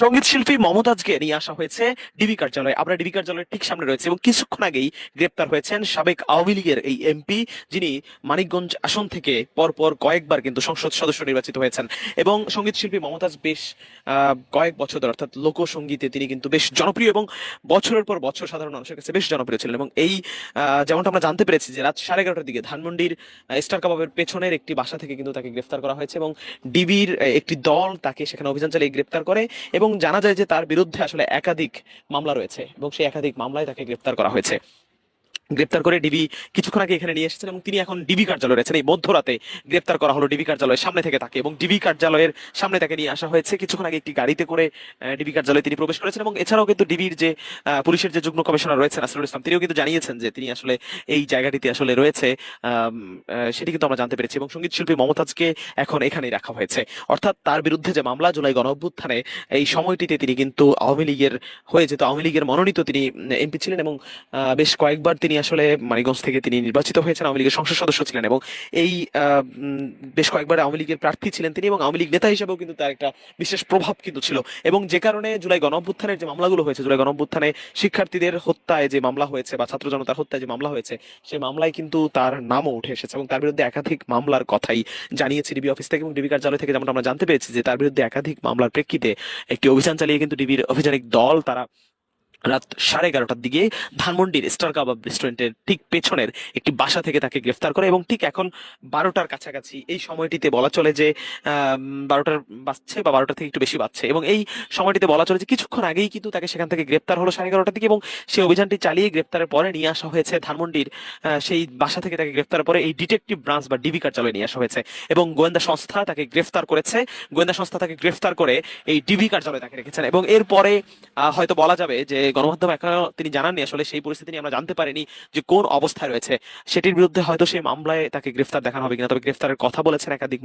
সংগীত শিল্পী মমতাজকে নিয়ে আসা হয়েছে ডিবি কার্যালয়ে। আমরা ডিবি কার্যালয়ের ঠিক সামনে রয়েছে এবং কিছুক্ষণ আগেই গ্রেপ্তার হয়েছেন সাবেক আওয়ামী লীগের এই এমপি, যিনি মানিকগঞ্জ আসন থেকে পরপর কয়েকবার কিন্তু সংসদ সদস্য নির্বাচিত হয়েছেন। এবং সংগীত শিল্পী মমতাজ বেশ কয়েক বছর ধরে, অর্থাৎ লোকসঙ্গীতে তিনি কিন্তু বেশ জনপ্রিয় এবং বছরের পর বছর সাধারণ মানুষের কাছে বেশ জনপ্রিয় ছিলেন। এবং এই যেমনটা আমরা জানতে পেরেছি যে রাত সাড়ে এগারোটার দিকে ধানমন্ডির স্টার কাবাবের পেছনের একটি বাসা থেকে কিন্তু তাকে গ্রেফতার করা হয়েছে এবং ডিবির একটি দল তাকে সেখানে অভিযান চালিয়ে গ্রেপ্তার করে এবং জানা যায় যে তার বিরুদ্ধে আসলে একাধিক মামলা রয়েছে এবং সেই একাধিক মামলায় তাকে গ্রেপ্তার করা হয়েছে। গ্রেপ্তার করে ডিবি কিছুক্ষণ আগে এখানে নিয়ে এসেছেন এবং তিনি এখন ডিবি কার্যালয়ে রয়েছেন। এই মধ্যরাতে গ্রেপ্তার করা হলো ডিবি কার্যালয়ের সামনে থেকে তাকে এবং ডিবি কার্যালয়ের সামনে তাকে নিয়ে আসা হয়েছে। কিছুক্ষণ আগে একটি গাড়িতে করে ডিবি কার্যালয়ে তিনি প্রবেশ করেছেন এবং এছাড়াও কিন্তু ডিবির যে পুলিশের যে যুগ্ম কমিশনার রয়েছেন, আসরুল ইসলাম, তিনিও কিন্তু জানিয়েছেন যে তিনি আসলে এই জায়গাটিতে আসলে রয়েছে সেটি কিন্তু আমরা জানতে পেরেছি এবং সংগীত শিল্পী মমতাজকে এখন এখানেই রাখা হয়েছে। অর্থাৎ তার বিরুদ্ধে যে মামলা জুলাই গণ অভ্যুত্থানে এই সময়টিতে তিনি কিন্তু আওয়ামী লীগের হয়ে যেত, আওয়ামী লীগের মনোনীত তিনি এমপি ছিলেন এবং বেশ কয়েকবার তিনি আসলে মানিকগঞ্জ থেকে তিনি নির্বাচিত হয়েছেন, আওয়ামী লীগের সংসদ সদস্য ছিলেন এবং এই বেশ কয়েকবার আওয়ামী লীগের প্রার্থী ছিলেন তিনি এবং আওয়ামী লীগ নেতা হিসেবেও কিন্তু তার একটা বিশেষ প্রভাব কিন্তু ছিল। এবং যে কারণে জুলাই গণ অভ্যুত্থানের যে মামলাগুলো হয়েছে, জুলাই গণ অভ্যুত্থানে শিক্ষার্থীদের হত্যায় যে মামলা হয়েছে বা ছাত্র জনতার হত্যায় যে মামলা হয়েছে সেই মামলায় কিন্তু তার নামও উঠে এসেছে এবং তার বিরুদ্ধে একাধিক মামলার কথাই জানিয়েছে ডিবি অফিস থেকে এবং ডিবি কার্যালয় থেকে যেমন আমরা জানতে পেরেছি যে তার বিরুদ্ধে একাধিক মামলার প্রেক্ষিতে একটি অভিযান চালিয়ে কিন্তু ডিবির অভিযানিক দল তারা রাত সাড়ে এগারোটার দিকে ধানমন্ডির স্টার কাবাব রেস্টুরেন্টের ঠিক পেছনের একটি বাসা থেকে তাকে গ্রেফতার করে এবং ঠিক এখন বারোটার কাছাকাছি। এই সময়টিতে বলা চলে যে বারোটার বাজছে বা বারোটা থেকে একটু বেশি বাজছে এবং এই সময়টিতে বলা চলে যে কিছুক্ষণ আগেই কিন্তু তাকে সেখান থেকে গ্রেপ্তার হলো সাড়ে এগারোটার দিকে এবং সেই অভিযানটি চালিয়ে গ্রেপ্তারের পরে নিয়ে আসা হয়েছে ধানমন্ডির সেই বাসা থেকে তাকে গ্রেপ্তার পরে এই ডিটেকটিভ ব্রাঞ্চ বা ডিবি কার্যালয়ে নিয়ে আসা হয়েছে এবং গোয়েন্দা সংস্থা তাকে গ্রেফতার করেছে। গোয়েন্দা সংস্থা তাকে গ্রেফতার করে এই ডিবি কার্যালয়ে তাকে রেখেছেন এবং এরপরে হয়তো বলা যাবে যে গণমাধ্যম এখনও তিনি জানাননি, আসলে সেই পরিস্থিতি নিয়ে আমরা জানতে পারিনি যে কোন অবস্থায় রয়েছে। সেটির বিরুদ্ধে হয়তো সেই মামলায় তাকে গ্রেফতার দেখানো হবে কিনা, তবে গ্রেফতারের কথা বলেছেন একাধিক